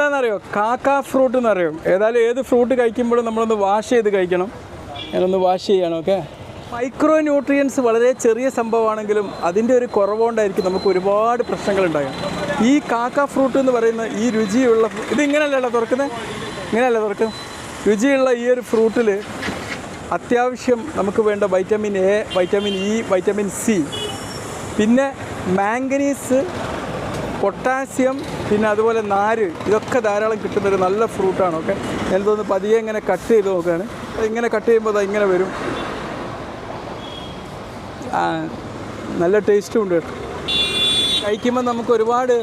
എന്താണെന്നറിയോ കാക്ക ഫ്രൂട്ട് എന്നറിയോ. ഏതായാലും ഏത് ഫ്രൂട്ട് കഴിക്കുമ്പോഴും നമ്മളൊന്ന് വാഷ് ചെയ്ത് കഴിക്കണം. ഞാനൊന്ന് വാഷ് ചെയ്യണം ഓക്കെ മൈക്രോ ന്യൂട്രിയൻസ് വളരെ ചെറിയ സംഭവമാണെങ്കിലും അതിന്റെ ഒരു കുറവുകൊണ്ടായിരിക്കും നമുക്ക് ഒരുപാട് പ്രശ്നങ്ങളുണ്ടാകും ഈ കാക്ക ഫ്രൂട്ട് എന്ന് പറയുന്ന ഈ രുചിയുള്ള ഫ്രൂ- ഇത് ഇങ്ങനെയല്ലല്ലോ തുറക്കുന്നത് ഇങ്ങനെയല്ല തുറക്കുന്നത് രുചിയുള്ള ഈ ഒരു ഫ്രൂട്ടിൽ അത്യാവശ്യം നമുക്ക് വേണ്ട vitamin A vitamin E vitamin C പിന്നെ മാംഗനീസ് പൊട്ടാസ്യം പിന്നെ അതുപോലെ നാര് ഇതൊക്കെ ധാരാളം കിട്ടുന്നൊരു നല്ല ഫ്രൂട്ടാണ് ഓക്കെ? ഞാൻ തോന്നുന്നു പതിയെ ഇങ്ങനെ കട്ട് ചെയ്ത് നോക്കുകയാണ്. ഇങ്ങനെ കട്ട് ചെയ്യുമ്പോൾ അത് ഇങ്ങനെ വരും. നല്ല ടേസ്റ്റും ഉണ്ട് കഴിക്കുമ്പോൾ നമുക്ക് ഒരുപാട്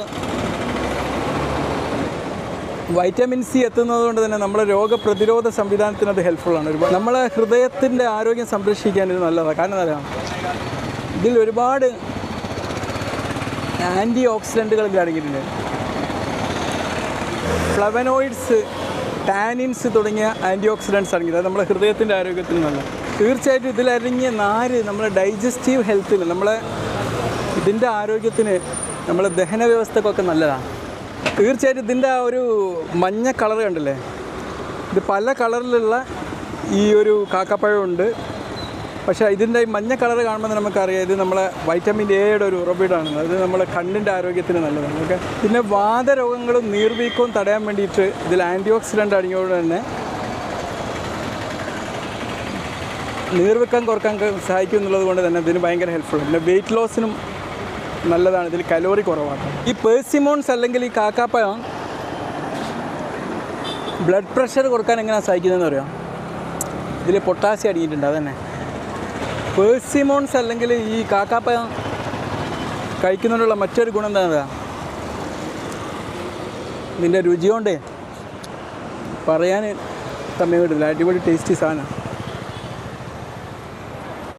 വൈറ്റമിൻ സി എത്തുന്നത് കൊണ്ട് തന്നെ നമ്മുടെ രോഗപ്രതിരോധ സംവിധാനത്തിന് അത് ഹെൽപ്ഫുള്ളാണ് ഒരുപാട് നമ്മളെ ഹൃദയത്തിന്റെ ആരോഗ്യം സംരക്ഷിക്കാൻ ഇത് നല്ലതാണ് കാരണം എന്താ ഇതിൽ ഒരുപാട് ആന്റി ഓക്സിഡന്റുകൾ അടങ്ങിയിട്ടുണ്ട് ഫ്ലവനോയിഡ്സ് ടാനിൻസ് തുടങ്ങിയ ആന്റി ഓക്സിഡൻസ് അടങ്ങിയത് അത് നമ്മുടെ ഹൃദയത്തിന്റെ ആരോഗ്യത്തിന് നല്ല. തീർച്ചയായിട്ടും ഇതിലടങ്ങിയ നാര് നമ്മുടെ ഡൈജസ്റ്റീവ് ഹെൽത്തിന് നമ്മളെ ഇതിന്റെ ആരോഗ്യത്തിന് നമ്മളെ ദഹന വ്യവസ്ഥക്കൊക്കെ നല്ലതാണ്. തീർച്ചയായിട്ടും ഇതിന്റെ ആ ഒരു മഞ്ഞ കളർ കണ്ടില്ലേ? ഇത് പല കളറിലുള്ള ഈ ഒരു കാക്കപ്പഴമുണ്ട്. പക്ഷേ ഇതിന്റെ മഞ്ഞ കളർ കാണുമ്പോൾ നമുക്കറിയാം ഇത് നമ്മളെ വൈറ്റമിൻ എയുടെ ഒരു ഉറവിടമാണ്. അത് നമ്മളെ കണ്ണിന്റെ ആരോഗ്യത്തിന് നല്ലതാണ്. ഓക്കെ? പിന്നെ വാതരോഗങ്ങളും നീർവീക്കവും തടയാൻ വേണ്ടിയിട്ട് ഇതിൽ ആന്റി ഓക്സിഡന്റ് അടങ്ങിയോട് തന്നെ നീർവീക്കം കുറയ്ക്കാൻ സഹായിക്കും എന്നുള്ളത് കൊണ്ട് തന്നെ ഇതിന് ഭയങ്കര ഹെൽപ്ഫുൾ പിന്നെ വെയിറ്റ് ലോസിനും നല്ലതാണ്. ഇതിൽ കലോറി കുറവാണ്. ഈ പേഴ്സിമോൺസ് അല്ലെങ്കിൽ ഈ കാക്കാപ്പഴം ബ്ലഡ് പ്രഷർ കുറയ്ക്കാൻ എങ്ങനെയാണ് സഹായിക്കുന്നതെന്ന് അറിയാം? ഇതിൽ പൊട്ടാസ്യം അടങ്ങിയിട്ടുണ്ട്. അതന്നെ. പേഴ്സിമോൺസ് അല്ലെങ്കിൽ ഈ കാക്കാപ്പ കഴിക്കുന്നതിനുള്ള മറ്റൊരു ഗുണം എന്താ ഇതിന്റെ രുചിയോണ്ടേ പറയാൻ സമയം കിട്ടില്ല അടിപൊളി ടേസ്റ്റി സാധനം.